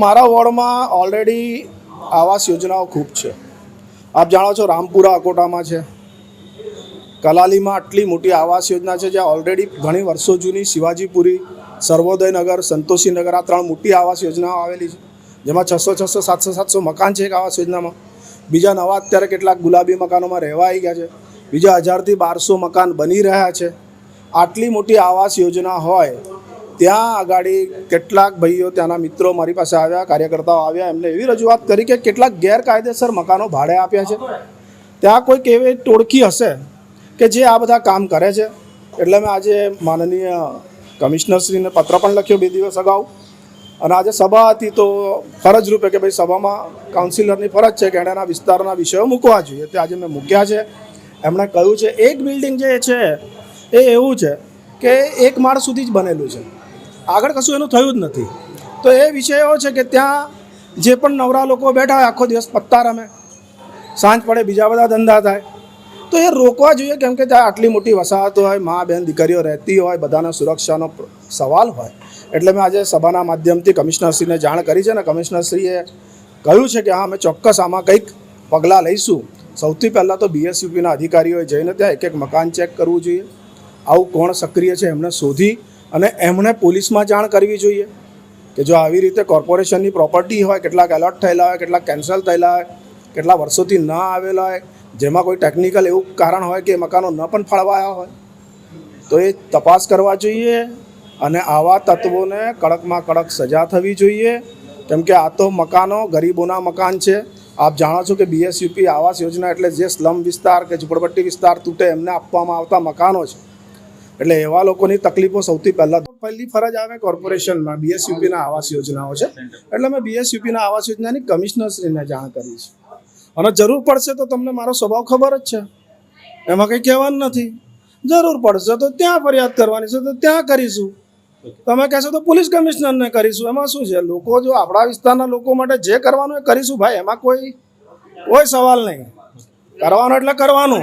મારા વોર્ડમાં ઓલરેડી આવાસ યોજનાઓ ખૂબ છે. આપ જાણો છો રામપુરા અકોટામાં છે. કલાલીમાં આટલી મોટી આવાસ યોજના છે જ્યાં ઓલરેડી ઘણી વર્ષો જૂની શિવાજીપુરી, સર્વોદયનગર, સંતોષીનગર આ ત્રણ મોટી આવાસ યોજનાઓ આવેલી છે. જેમાં છસો છસો સાતસો સાતસો મકાન છે એક આવાસ યોજનામાં. બીજા નવા અત્યારે કેટલાક ગુલાબી મકાનોમાં રહેવા આવી ગયા છે. બીજા હજારથી બારસો મકાન બની રહ્યા છે. આટલી મોટી આવાસ યોજના હોય ત્યાં આગાડી કેટલાક ભાઈઓ, ત્યાંના મિત્રો મારી પાસે આવ્યા, કાર્યકર્તાઓ આવ્યા, એમને એવી રજૂઆત કરી કે કેટલાક ગેરકાયદેસર મકાનો ભાડે આપ્યા છે. ત્યાં કોઈક એવી ટોળકી હશે કે જે આ બધા કામ કરે છે. એટલે મેં આજે માનનીય કમિશનરશ્રીને પત્ર પણ લખ્યો બે દિવસ અગાઉ. અને આજે સભા હતી તો ફરજ રૂપે કે ભાઈ સભામાં કાઉન્સિલરની ફરજ છે કે એના વિસ્તારના વિષયો મૂકવા જોઈએ. તે આજે મેં મૂક્યા છે. એમણે કહ્યું છે, એક બિલ્ડિંગ જે છે એ એવું છે કે એક માળ સુધી જ બનેલું છે. આગળ કશું એનું થયું જ નથી. તો એ વિષય એવો છે કે ત્યાં જે પણ નવરા લોકો બેઠા હોય, આખો દિવસ પત્તા રમે. સાંજ પડે, બીજા બધા ધંધા થાય. તો એ રોકવા જોઈએ કેમ કે ત્યાં આટલી મોટી વસાહત હોય, મા, બેન, દીકરીઓ રહેતી હોય, બધાના સુરક્ષાનો સવાલ હોય. એટલે મેં આજે સભાના માધ્યમથી કમિશનરશ્રીને જાણ કરી છે ને કમિશનરશ્રીએ કહ્યું છે કે હા, અમે ચોક્કસ આમાં કંઈક પગલાં લઈશું. સૌથી પહેલાં તો બીએસયુપીના અધિકારીઓએ જઈને ત્યાં એક એક મકાન ચેક કરવું જોઈએ. આવું કોણ સક્રિય છે એમને શોધી અને એમણે પોલીસમાં જાણ કરવી જોઈએ કે જો આવી રીતે કોર્પોરેશનની પ્રોપર્ટી હોય, કેટલાક એલર્ટ થયેલા હોય, કેટલાક કેન્સલ થયેલા હોય કેટલા વર્ષોથી ન આવેલા હોય, જેમાં કોઈ ટેકનિકલ એવું કારણ હોય કે મકાનો ન પણ ફાળવાયા હોય, તો એ તપાસ કરવા જોઈએ અને આવા તત્વોને કડકમાં કડક સજા થવી જોઈએ. કેમ કે આ તો મકાનો ગરીબોના મકાન છે. આપ જાણો છો કે બીએસયુપી આવાસ યોજના એટલે જે સ્લમ વિસ્તાર કે ઝુંપડપટ્ટી વિસ્તાર તૂટે એમને આપવામાં આવતા મકાનો છે. એટલે એવા લોકોની તકલીફો સૌથી પહેલાં પહેલી ફરજ આવે કોર્પોરેશનમાં બીએસયુપીના આવાસ યોજનાઓ છે. એટલે મેં બીએસયુપીના આવાસ યોજનાની કમિશનરશ્રીને જાણ કરી છે. અને જરૂર પડશે તો તમને મારો સ્વભાવ ખબર જ છે. એમાં કંઈ કહેવાનું નથી. જરૂર પડશે તો ત્યાં ફરિયાદ કરવાની છે, તો ત્યાં કરીશું. તમે કહેશો તો પોલીસ કમિશનરને કરીશું. એમાં શું છે? લોકો જો આપણા વિસ્તારના લોકો માટે જે કરવાનું એ કરીશું ભાઈ. એમાં કોઈ કોઈ સવાલ નહીં. કરવાનું એટલે કરવાનું.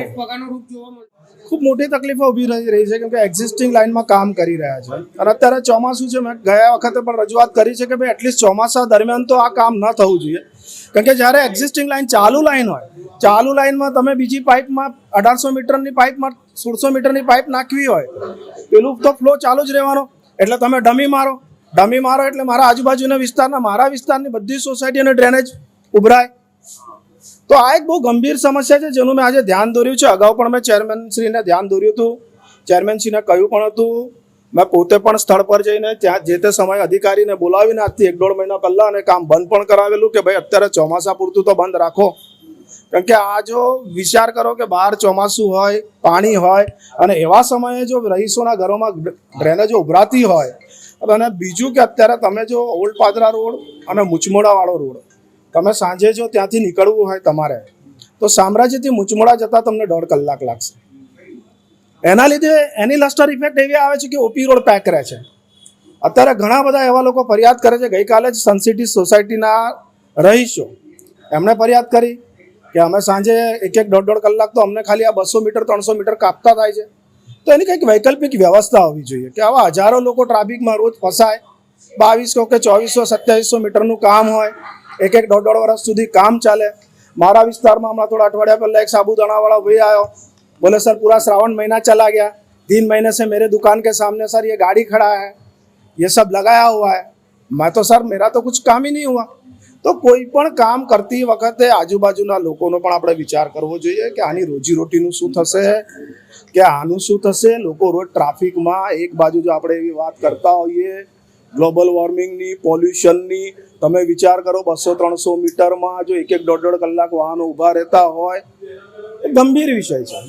ખૂબ મોટી તકલીફો ઊભી રહી છે, કેમ કે એક્ઝિસ્ટિંગ લાઇનમાં કામ કરી રહ્યા છે. અને અત્યારે ચોમાસું છે, મેં ગયા વખતે પણ રજૂઆત કરી છે કે ભાઈ એટલીસ્ટ ચોમાસા દરમિયાન તો આ કામ ન થવું જોઈએ. કારણ કે જ્યારે એક્ઝિસ્ટિંગ લાઇન ચાલુ લાઇન હોય, ચાલુ લાઇનમાં તમે બીજી પાઇપમાં અઢારસો મીટરની પાઇપમાં સોળસો મીટરની પાઇપ નાખવી હોય, પેલું તો ફ્લો ચાલુ જ રહેવાનો. એટલે તમે ડમી મારો. ડમી મારો એટલે મારા આજુબાજુના વિસ્તારના, મારા વિસ્તારની બધી સોસાયટી અને ડ્રેનેજ ઉભરાય. તો આ એક બહુ ગંભીર સમસ્યા છે જેનું મેં આજે ધ્યાન દોર્યું છે. અગાઉ પણ મેં ચેરમેનશ્રીને ધ્યાન દોર્યું હતું. ચેરમેનશ્રીને કહ્યું પણ હતું. મેં પોતે પણ સ્થળ પર જઈને ત્યાં જે તે સમયે અધિકારીને બોલાવીને આજથી એક દોઢ મહિના પહેલાં અને કામ બંધ પણ કરાવેલું કે ભાઈ અત્યારે ચોમાસા પૂરતું તો બંધ રાખો. કારણ કે આ જો વિચાર કરો કે બહાર ચોમાસું હોય, પાણી હોય અને એવા સમયે જો રહીશોના ઘરોમાં ડ્રેનેજો ઉભરાતી હોય અને બીજું કે અત્યારે તમે જો ઓલ્ડ પાદરા રોડ અને મુચમોડાવાળો રોડ તમે સાંજે જો ત્યાંથી નીકળવું હોય તમારે, તો સામ્રાજ્યથી મુચમોડા જતાં તમને દોઢ કલાક લાગશે. એના લીધે એની લસ્ટર ઇફેક્ટ એવી આવે છે કે ઓપી રોડ પેક રહે છે. અત્યારે ઘણા બધા એવા લોકો ફરિયાદ કરે છે, ગઈકાલે જ સનસિટી સોસાયટીના રહીશો, એમણે ફરિયાદ કરી કે અમે સાંજે એક એક દોઢ દોઢ કલાક તો અમને ખાલી આ બસો મીટર, ત્રણસો મીટર કાપતા થાય છે. તો એની કંઈક વૈકલ્પિક વ્યવસ્થા હોવી જોઈએ કે આવા હજારો લોકો ટ્રાફિકમાં રોજ ફસાય, બાવીસો કે ચોવીસો, સત્યાવીસો મીટરનું કામ હોય એક એક દોઢ દોઢ વર્ષ સુધી કામ ચાલે મારા વિસ્તારમાં હમણાં થોડા અઠવાડિયા પહેલા એક સાબુદાણાવાળા ભાઈ આવ્યો बोले सर पूरा श्रावण महीना चला गया तीन महीने से मेरे दुकान के सामने सर ये गाड़ी खड़ा है ये सब लगाया हुआ है मैं तो सर मेरा तो कुछ काम ही नहीं हुआ તો કોઈ પણ કામ કરતી વખતે આજુબાજુના લોકોનો પણ આપણે વિચાર કરવો જોઈએ કે આની રોજીરોટીનું શું થશે કે આનું શું થશે લોકો રોજ ટ્રાફિકમાં એક બાજુ જો આપણે એવી વાત કરતા હોઈએ ગ્લોબલ વોર્મિંગની, પોલ્યુશનની, તમે વિચાર કરો બસો ત્રણસો મીટરમાં જો એક એક દોઢ દોઢ કલાક વાહનો ઊભા રહેતા હોય, એ ગંભીર વિષય છે.